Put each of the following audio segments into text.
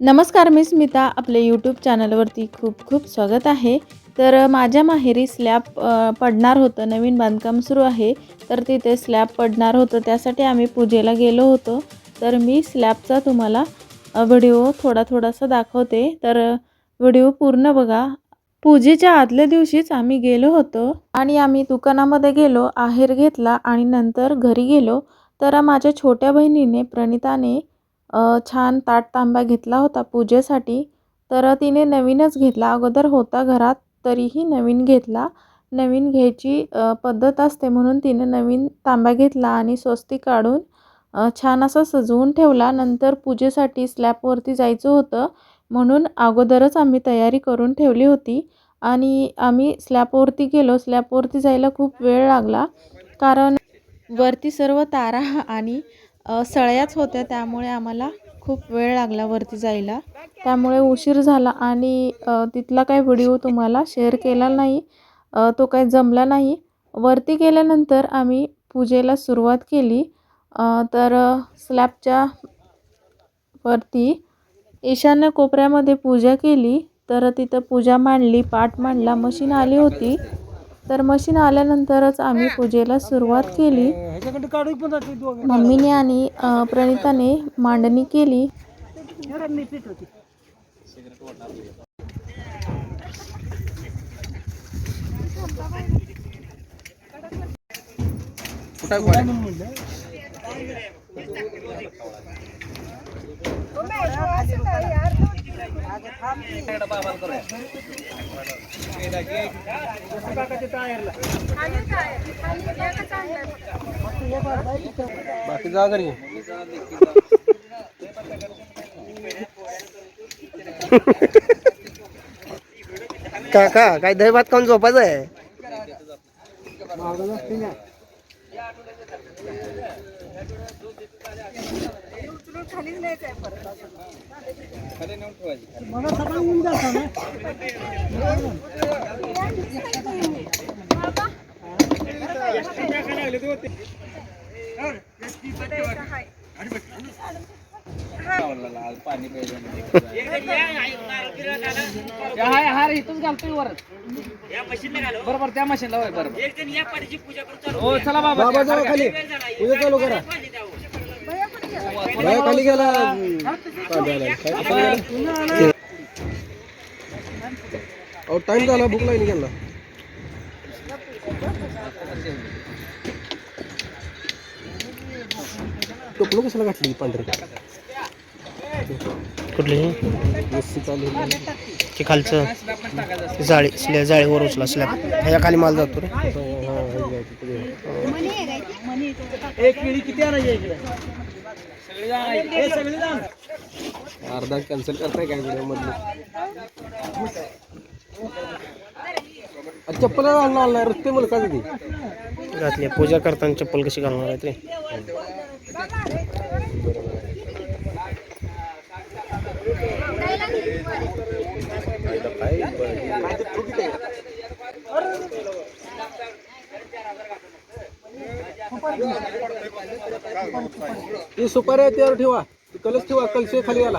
नमस्कार मी स्मिता. आपले यूट्यूब चॅनलवरती खूप खूप स्वागत आहे. तर माझ्या माहेरी स्लॅब पडणार होतं. नवीन बांधकाम सुरू आहे. तर तिथे स्लॅब पडणार होतं. त्यासाठी आम्ही पूजेला गेलो होतो. तर मी स्लॅबचा तुम्हाला व्हिडिओ थोडा थोडासा दाखवते. तर व्हिडिओ पूर्ण बघा. पूजेच्या आदल्या दिवशीच आम्ही गेलो होतो आणि आम्ही दुकानामध्ये गेलो आहेर घेतला आणि नंतर घरी गेलो. तर माझ्या छोट्या बहिणीने प्रणिताने छान ताट तांबा घेतला होता पूजेसाठी तर तिने नवीनच घेतला. अगोदर होता घरात तरीही नवीन घेतला. नवीन घ्यायची पद्धत असते म्हणून तिने नवीन तांब्या घेतला आणि स्वस्ती काढून छान असा सजवून ठेवला. नंतर पूजेसाठी स्लॅबवरती जायचं होतं म्हणून अगोदरच आम्ही तयारी करून ठेवली होती आणि आम्ही स्लॅबवरती गेलो. स्लॅबवरती जायला खूप वेळ लागला कारण वरती सर्व तारा आणि सळयाच होत्या त्यामुळे आम्हाला खूप वेळ लागला वरती जायला. त्यामुळे उशीर झाला आणि तिथला काही व्हिडिओ तुम्हाला शेअर केला नाही तो काही जमला नाही. वरती गेल्यानंतर आम्ही पूजेला सुरुवात केली. तर स्लॅबच्या वरती ईशान्य कोपऱ्यामध्ये पूजा केली. तर तिथं पूजा मांडली पाठ मांडला मशीन आली होती. तर मशीन आल्यानंतरच आम्ही पूजेला सुरुवात केली. मम्मीने आणि प्रणिताने मांडणी केली. मी पीठ होती बाकी जा घरी काका काय दही भात खाऊन झोपायचं आहे? खाली मला सकाळी येऊन जायचं ना हार इथून घालतोय बरोबर त्या मशीनला होय बरोबर हो चला बाबा बाबा जाऊ खाली पूजा चालू करा बाया खाली गेला. टाइम झाला भूक लागली गेला. टोपलं कशाला घातली पांढरी? कुठली? लस्सी चालू ते खालचं. जाळी स्लॅ जाळीवर उचला स्लॅब ह्याच्या खाली माल जातो रे. एक पिढी किती आणायची इकडे? अर्धा कॅन्सल करताय काय व्हिडिओ मधलं चप्पल नाही रस्ते मला काय ती? घातली पूजा करताना चप्पल कशी घालणार आहे ते? सुपारी आहे त्यावर ठेवा. ती कलश ठेवा कलशे खाली आला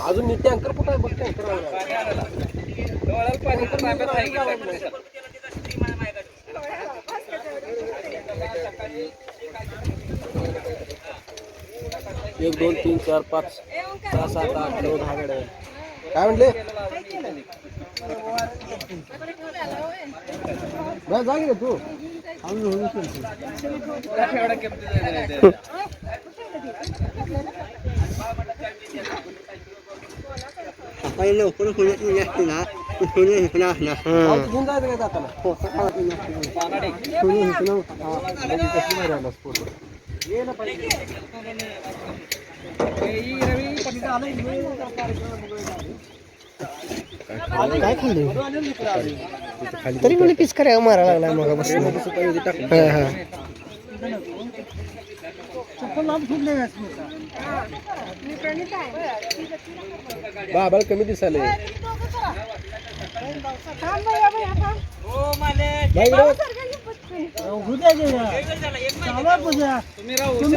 अजून मी टँकर कुठं आहे? बघ टँकर एक दोन तीन चार पाच सहा सात आठ नऊ दहा गाड्या काय म्हणले? जा जा की रे तू आम्ही होऊ शकतो सकाळी लवकर होण्याची वेळ असते ना सोने हिकणं असणार हम्म. घेऊन काय खाल्ले? तरी म्हणे पीस करायला मारा लागला मग बसून हा हा. बाबा कमी दिसाले तुम्ही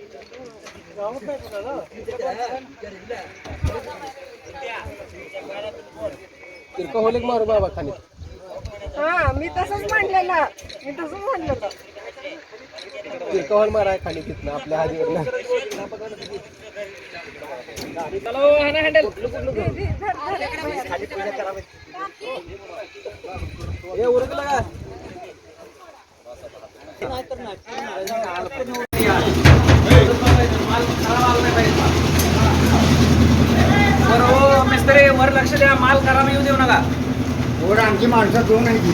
तिरका होले मारू बाबा खाली. हा मी तसंच म्हणलेलं. मी तसंच म्हणलेलं. तिरका होल मारा खाली तिथनं आपल्या हाजीवर चलो हा हे उरकलं का बरं हो मिस्त्री वर लक्ष द्या माल खराब येऊ देऊ नका. आणखी माणसं दोन आहे की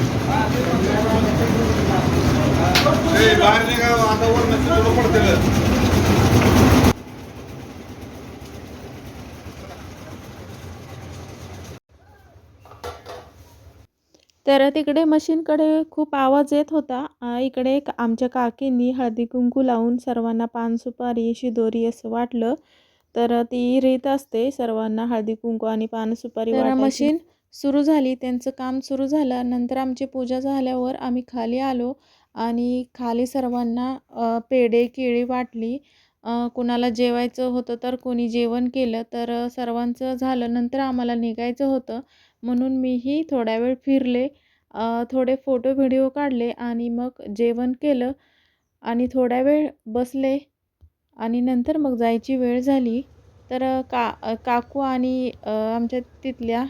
बाहेर निघा आता वर नसेल तुला तर तिकडे मशीनकडे खूप आवाज येत होता. इकडे एक आमच्या काकींनी हळदी कुंकू लावून सर्वांना पान सुपारी शिदोरी असं वाटलं. तर ती रीत असते सर्वांना हळदी कुंकू आणि पान सुपारी मशीन सुरू झाली त्यांचं काम सुरू झालं. नंतर आमची पूजा झाल्यावर आम्ही खाली आलो आणि खाली सर्वांना पेढे केळी वाटली. कुणाला जेवायचं होतं तर कोणी जेवण केलं. तर सर्वांचं झालं. नंतर आम्हाला निघायचं होतं. म्हणून मीही थोड्या वेळ फिरले थोडे फोटो व्हिडिओ काढले आणि मग जेवण केलं आणि थोड्या वेळ बसले आणि नंतर मग जायची वेळ झाली. तर का काकू आणि आमच्या तिथल्या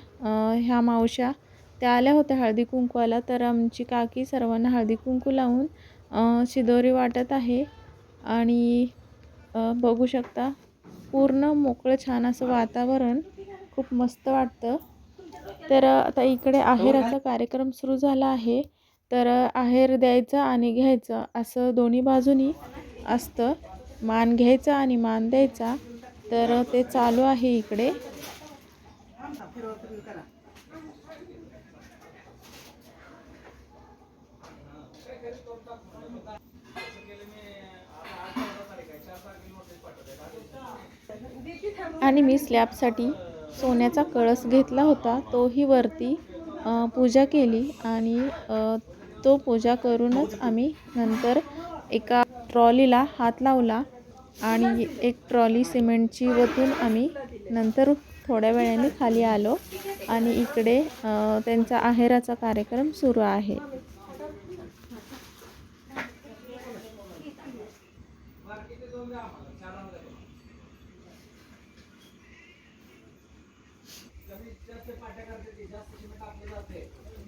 ह्या मावश्या त्या आल्या होत्या हळदी कुंकवाला. तर आमची काकी सर्वांना हळदी कुंकू लावून शिदोरी वाटत आहे आणि बघू शकता पूर्ण मोकळं छान असं वातावरण खूप मस्त वाटतं. तर आता इकडे आहेराचा कार्यक्रम सुरू झाला आहे. तर आहेर द्यायचं आणि घ्यायचं असं दोन्ही बाजूनी असतं. मान घ्यायचा आणि मान द्यायचा. तर ते चालू आहे इकडे. आणि मी स्लॅबसाठी सोन्याचा कळस घेतला होता तोही वरती पूजा केली आणि तो पूजा करूनच आम्ही नंतर एका ट्रॉलीला हात लावला आणि एक ट्रॉली सिमेंटची वतून आम्ही नंतर थोड्या वेळाने खाली आलो आणि इकडे त्यांचा आहेराचा कार्यक्रम सुरू आहे.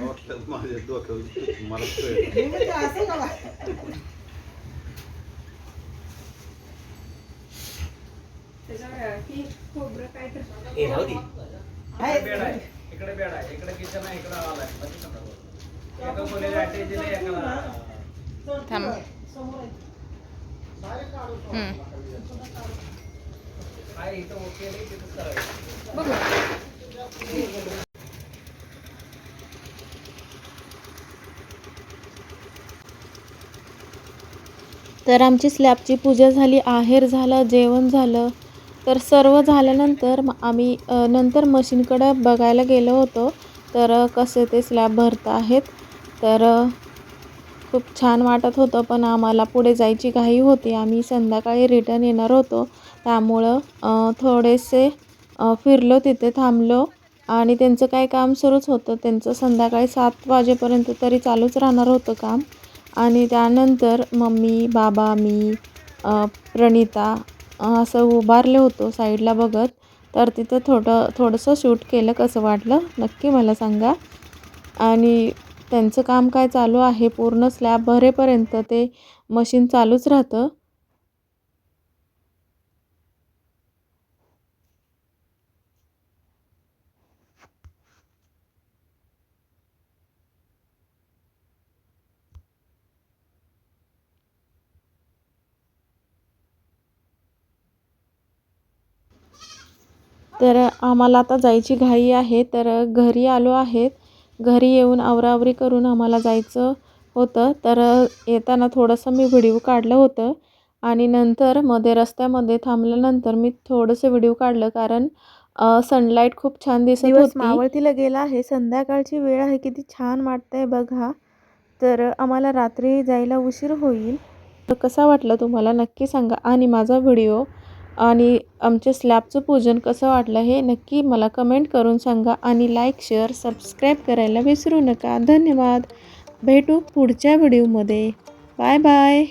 वाटलं माझ्या डोक्यावर मला कळलं. ए राहू दे बेड आहे इकडे बेड आहे इकडे किचन आहे इकडे हॉल आहे बघू शकता बघ. एका खोलीला अटॅच दिले एकाला थांब. हम्म. तर आमची स्लॅबची पूजा झाली आहेर झालं जेवण झालं. तर सर्व झाल्यानंतर आम्ही नंतर मशीनकडं बघायला गेलो होतो. तर कसे ते स्लॅब भरत आहेत. तर खूप छान वाटत होतं पण आम्हाला पुढे जायची घाई होती. आम्ही संध्याकाळी रिटर्न येणार होतो. त्यामुळं थोडेसे फिरलो तिथे थांबलो. आणि त्यांचं काय काम सुरूच होतं? त्यांचं संध्याकाळी सात वाजेपर्यंत तरी चालूच राहणार होतं काम. आणि त्यानंतर मम्मी बाबा मी प्रणिता असं उभारले होतो साईडला बघत. तर तिथं थोडं थोडंसं शूट केलं कसं वाटलं नक्की मला सांगा. आणि त्यांचं काम काय चालू आहे? पूर्ण स्लॅब भरेपर्यंत ते मशीन चालूच राहतं. तर आम्हाला आता जायची घाई आहे तर घरी आलो आहेत. घरी येऊन आवराआवरी करून आम्हाला जायचं होतं. तर येताना थोडंसं मी व्हिडिओ काढलं होतं आणि नंतर मध्ये रस्त्यामध्ये थांबल्यानंतर मी थोडंसं व्हिडिओ काढलं कारण सनलाईट खूप छान दिसत होती. मावळतीला गेला आहे. संध्याकाळची वेळ आहे. किती छान वाटतंय बघा. तर आम्हाला रात्री जायला उशीर होईल. तर कसा वाटलं तुम्हाला? नक्की सांगा. आणि माझा व्हिडिओ आणि आमच्या स्लॅबचं पूजन कसं वाटलं हे नक्की मला कमेंट करून सांगा आणि लाईक शेअर सबस्क्राईब करायला विसरू नका. धन्यवाद. भेटू पुढच्या व्हिडिओमध्ये. Bye bye.